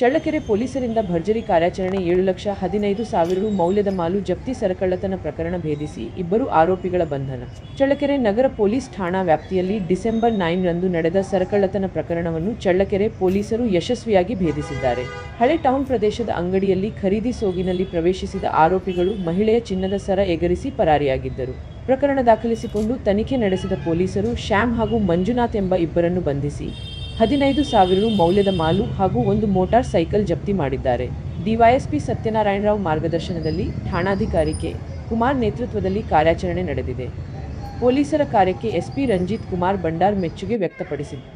ಚಳ್ಳಕೆರೆ ಪೊಲೀಸರಿಂದ ಭರ್ಜರಿ ಕಾರ್ಯಾಚರಣೆ ಏಳು ಲಕ್ಷ ಹದಿನೈದು ಸಾವಿರ ಮೌಲ್ಯದ ಮಾಲು ಜಪ್ತಿ ಸರಕಳ್ಳತನ ಪ್ರಕರಣ ಭೇದಿಸಿ ಇಬ್ಬರು ಆರೋಪಿಗಳ ಬಂಧನ. ಚಳ್ಳಕೆರೆ ನಗರ ಪೊಲೀಸ್ ಠಾಣಾ ವ್ಯಾಪ್ತಿಯಲ್ಲಿ ಡಿಸೆಂಬರ್ ನೈನ್ ರಂದು ನಡೆದ ಸರಕಳ್ಳತನ ಪ್ರಕರಣವನ್ನು ಚಳ್ಳಕೆರೆ ಪೊಲೀಸರು ಯಶಸ್ವಿಯಾಗಿ ಭೇದಿಸಿದ್ದಾರೆ. ಹಳೆ ಟೌನ್ ಪ್ರದೇಶದ ಅಂಗಡಿಯಲ್ಲಿ ಖರೀದಿ ಸೋಗಿನಲ್ಲಿ ಪ್ರವೇಶಿಸಿದ ಆರೋಪಿಗಳು ಮಹಿಳೆಯ ಚಿನ್ನದ ಸರ ಎಗರಿಸಿ ಪರಾರಿಯಾಗಿದ್ದರು. ಪ್ರಕರಣ ದಾಖಲಿಸಿಕೊಂಡು ತನಿಖೆ ನಡೆಸಿದ ಪೊಲೀಸರು ಶ್ಯಾಮ್ ಹಾಗೂ ಮಂಜುನಾಥ್ ಎಂಬ ಇಬ್ಬರನ್ನು ಬಂಧಿಸಿ. ಹದಿನೈದು ಸಾವಿರ ರು ಮೌಲ್ಯದ ಮಾಲು ಹಾಗೂ ಒಂದು ಮೋಟಾರ್ ಸೈಕಲ್ ಜಪ್ತಿ ಮಾಡಿದ್ದಾರೆ. ಡಿವೈಎಸ್ಪಿ ಸತ್ಯನಾರಾಯಣರಾವ್ ಮಾರ್ಗದರ್ಶನದಲ್ಲಿ ಠಾಣಾಧಿಕಾರಿ ಕೆ. ಕುಮಾರ್ ನೇತೃತ್ವದಲ್ಲಿ ಕಾರ್ಯಾಚರಣೆ ನಡೆದಿದೆ. ಪೊಲೀಸರ ಕಾರ್ಯಕ್ಕೆ ಎಸ್ಪಿ ರಂಜಿತ್ ಕುಮಾರ್ ಬಂಡಾರ್ ಮೆಚ್ಚುಗೆ ವ್ಯಕ್ತಪಡಿಸಿದ್ದಾರೆ